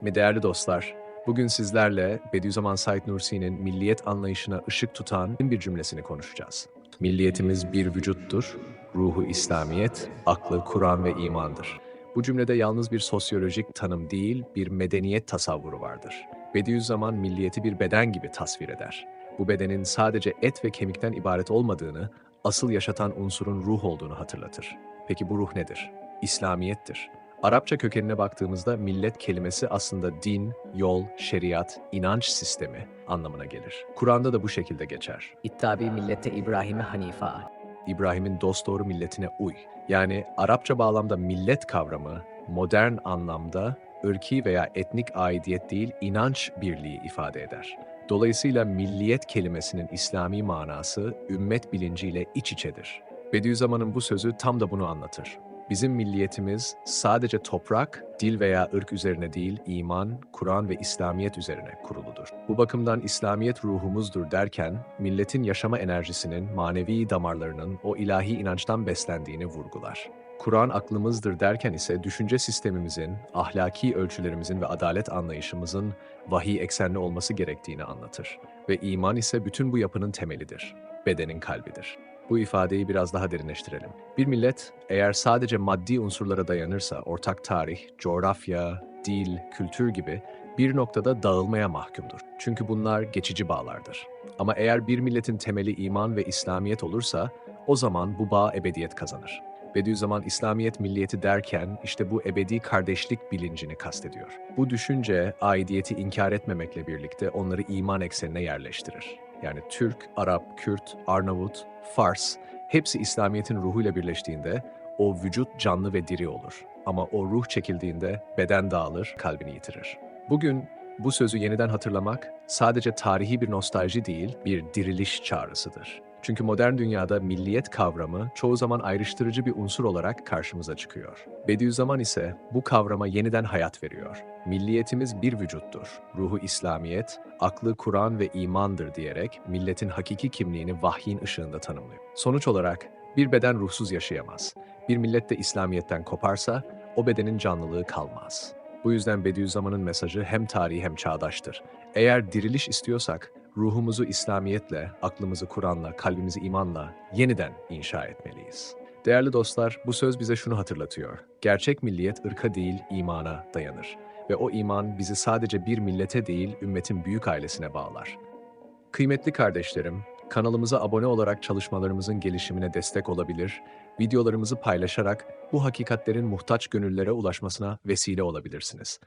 Mi değerli dostlar, bugün sizlerle Bediüzzaman Said Nursi'nin milliyet anlayışına ışık tutan bir cümlesini konuşacağız. Milliyetimiz bir vücuttur, ruhu İslamiyet, aklı Kur'an ve imandır. Bu cümlede yalnız bir sosyolojik tanım değil, bir medeniyet tasavvuru vardır. Bediüzzaman milliyeti bir beden gibi tasvir eder. Bu bedenin sadece et ve kemikten ibaret olmadığını, asıl yaşatan unsurun ruh olduğunu hatırlatır. Peki bu ruh nedir? İslamiyettir. Arapça kökenine baktığımızda millet kelimesi aslında din, yol, şeriat, inanç sistemi anlamına gelir. Kur'an'da da bu şekilde geçer. İttabi millete İbrahim'e Hanifa. İbrahim'in dosdoğru milletine uy. Yani Arapça bağlamda millet kavramı modern anlamda ırki veya etnik aidiyet değil inanç birliği ifade eder. Dolayısıyla milliyet kelimesinin İslami manası ümmet bilinciyle iç içedir. Bediüzzaman'ın bu sözü tam da bunu anlatır. Bizim milliyetimiz sadece toprak, dil veya ırk üzerine değil, iman, Kur'an ve İslamiyet üzerine kuruludur. Bu bakımdan İslamiyet ruhumuzdur derken, milletin yaşama enerjisinin, manevi damarlarının o ilahi inançtan beslendiğini vurgular. Kur'an aklımızdır derken ise düşünce sistemimizin, ahlaki ölçülerimizin ve adalet anlayışımızın vahiy eksenli olması gerektiğini anlatır. Ve iman ise bütün bu yapının temelidir, bedenin kalbidir. Bu ifadeyi biraz daha derinleştirelim. Bir millet eğer sadece maddi unsurlara dayanırsa ortak tarih, coğrafya, dil, kültür gibi bir noktada dağılmaya mahkumdur. Çünkü bunlar geçici bağlardır. Ama eğer bir milletin temeli iman ve İslamiyet olursa o zaman bu bağ ebediyet kazanır. Bediüzzaman İslamiyet milliyeti derken işte bu ebedi kardeşlik bilincini kastediyor. Bu düşünce aidiyeti inkar etmemekle birlikte onları iman eksenine yerleştirir. Yani Türk, Arap, Kürt, Arnavut, Fars hepsi İslamiyet'in ruhuyla birleştiğinde o vücut canlı ve diri olur. Ama o ruh çekildiğinde beden dağılır, kalbini yitirir. Bugün bu sözü yeniden hatırlamak sadece tarihi bir nostalji değil, bir diriliş çağrısıdır. Çünkü modern dünyada milliyet kavramı çoğu zaman ayrıştırıcı bir unsur olarak karşımıza çıkıyor. Bediüzzaman ise bu kavrama yeniden hayat veriyor. Milliyetimiz bir vücuttur. Ruhu İslamiyet, aklı Kur'an ve imandır diyerek milletin hakiki kimliğini vahyin ışığında tanımlıyor. Sonuç olarak bir beden ruhsuz yaşayamaz. Bir millet de İslamiyet'ten koparsa o bedenin canlılığı kalmaz. Bu yüzden Bediüzzaman'ın mesajı hem tarihi hem çağdaştır. Eğer diriliş istiyorsak ruhumuzu İslamiyetle, aklımızı Kur'an'la, kalbimizi imanla yeniden inşa etmeliyiz. Değerli dostlar, bu söz bize şunu hatırlatıyor. Gerçek milliyet ırka değil, imana dayanır. Ve o iman bizi sadece bir millete değil, ümmetin büyük ailesine bağlar. Kıymetli kardeşlerim, kanalımıza abone olarak çalışmalarımızın gelişimine destek olabilir, videolarımızı paylaşarak bu hakikatlerin muhtaç gönüllere ulaşmasına vesile olabilirsiniz.